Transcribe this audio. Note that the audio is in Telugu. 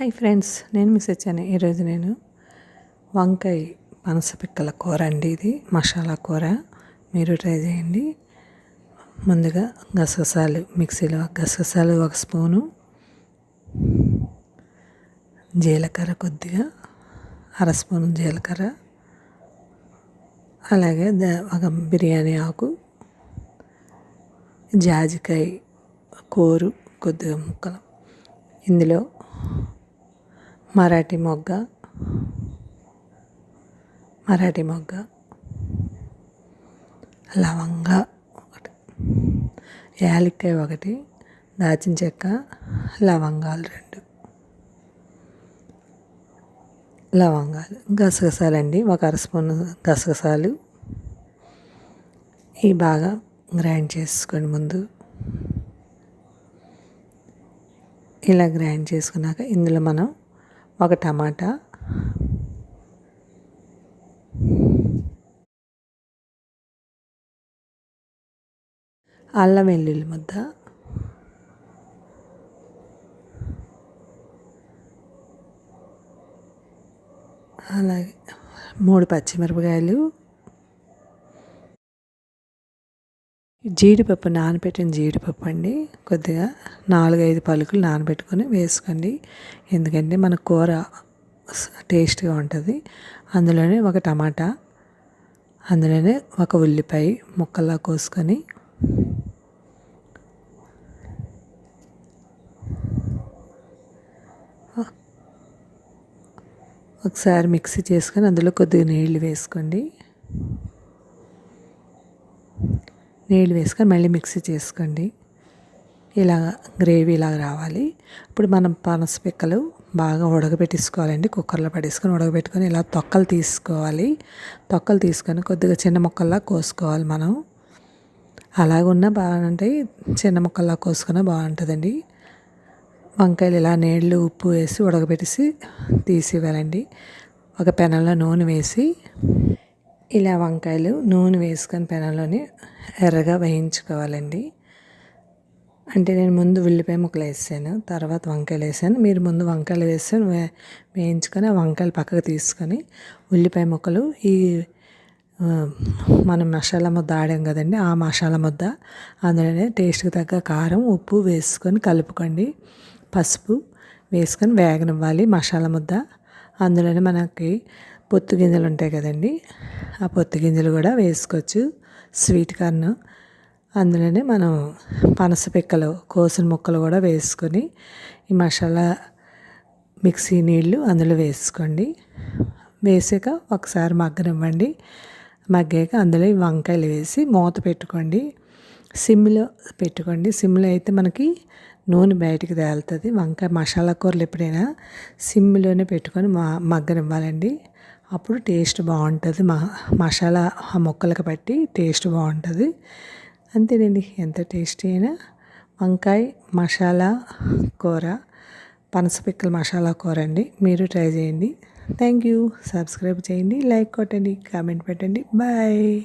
హాయ్ ఫ్రెండ్స్ నేను మిస్ వచ్చాను ఈరోజు నేను వంకాయ పనసపిక్కల కూర అండి ఇది మసాలా కూర. మీరు ట్రై చేయండి. ముందుగా గసగసాలు మిక్సీలో గసగసాలు ఒక స్పూను. జీలకర్ర కొద్దిగా అర స్పూను జీలకర్ర. అలాగే ఒక బిర్యానీ ఆకు. జాజికాయ కూరు కొద్దిగా ముక్కలు. ఇందులో మరాఠీ మొగ్గ. మరాఠీ మొగ్గ. లవంగ ఒకటి. యాలక్కాయ ఒకటి. దాచిన చెక్క లవంగాలు రెండు. లవంగాలు. గసగసాలండి. ఒక అర స్పూన్ గసగసాలు. ఈ బాగా గ్రైండ్ చేసుకోండి ముందు. ఇలా గ్రైండ్ చేసుకున్నాక ఇందులో మనం ఒక టమాటా. అల్లం వెల్లుల్లి ముద్ద. అలాగే మూడు పచ్చిమిరపకాయలు. జీడిపప్పు నానబెట్టిన జీడిపప్పు అండి. కొద్దిగా నాలుగైదు పలుకులు నానబెట్టుకొని వేసుకోండి. ఎందుకంటే మన కూర టేస్ట్గా ఉంటుంది. అందులోనే ఒక టమాటా అందులోనే ఒక ఉల్లిపాయ ముక్కల్లా కోసుకొని ఒకసారి మిక్సీ చేసుకొని అందులో కొద్దిగా నీళ్ళు వేసుకోండి. నీళ్ళు వేసుకొని మళ్ళీ మిక్సీ చేసుకోండి. ఇలా గ్రేవీ ఇలా రావాలి. ఇప్పుడు మనం పనస పిక్కలు బాగా ఉడకబెట్టేసుకోవాలండి. కుక్కర్లో పడేసుకొని ఉడకబెట్టుకొని ఇలా తొక్కలు తీసుకోవాలి. తొక్కలు తీసుకొని కొద్దిగా చిన్న ముక్కల్లా కోసుకోవాలి మనం. అలాగున్నా బాగుంటాయి. చిన్న ముక్కల్లా కోసుకున్నా బాగుంటుందండి. వంకాయలు ఇలా నీళ్ళు ఉప్పు వేసి ఉడకబెట్టేసి తీసి ఇవ్వాలండి ఒక పెనంలో నూనె వేసి ఇలా వంకాయలు నూనె వేసుకొని పెనంలోని ఎర్రగా వేయించుకోవాలండి. అంటే నేను ముందు ఉల్లిపాయ ముక్కలు వేసాను తర్వాత వంకాయలు వేసాను. మీరు ముందు వంకాయలు వేసి వేయించుకొని ఆ వంకాయలు పక్కకు తీసుకొని ఉల్లిపాయ ముక్కలు ఈ మనం మసాలా ముద్ద ఆడాం కదండి ఆ మసాలా ముద్ద అందులోనే టేస్ట్కి తగ్గ కారం ఉప్పు వేసుకొని కలుపుకోండి. పసుపు వేసుకొని వేగనివ్వాలి మసాలా ముద్ద. అందులోనే మనకి పొత్తు గింజలు ఉంటాయి కదండి ఆ పొత్తి గింజలు కూడా వేసుకోవచ్చు. Sweet corn. అందులోనే మనం పనస పిక్కలు కోసిన ముక్కలు కూడా వేసుకొని ఈ మసాలా మిక్సీ నీళ్ళు అందులో వేసుకోండి. వేసాక ఒకసారి మగ్గనివ్వండి. మగ్గాక అందులో వంకాయలు వేసి మూత పెట్టుకోండి. సిమ్లో పెట్టుకోండి. సిమ్లో అయితే మనకి నూనె బయటికి తేలుతుంది. వంకాయ మసాలా కూరలు ఎప్పుడైనా సిమ్లోనే పెట్టుకొని మా మగ్గనివ్వాలండి. అప్పుడు టేస్ట్ బాగుంటుంది. మా మసాలా ఆ మొక్కలకు పట్టి టేస్ట్ బాగుంటుంది. అంతేనండి. ఎంత టేస్టీ అయినా వంకాయ మసాలా కూర పనసపిక్కల మసాలా కూర అండి. మీరు ట్రై చేయండి. Thank you. సబ్స్క్రైబ్ చేయండి. లైక్ కొట్టండి. కామెంట్ పెట్టండి. బాయ్.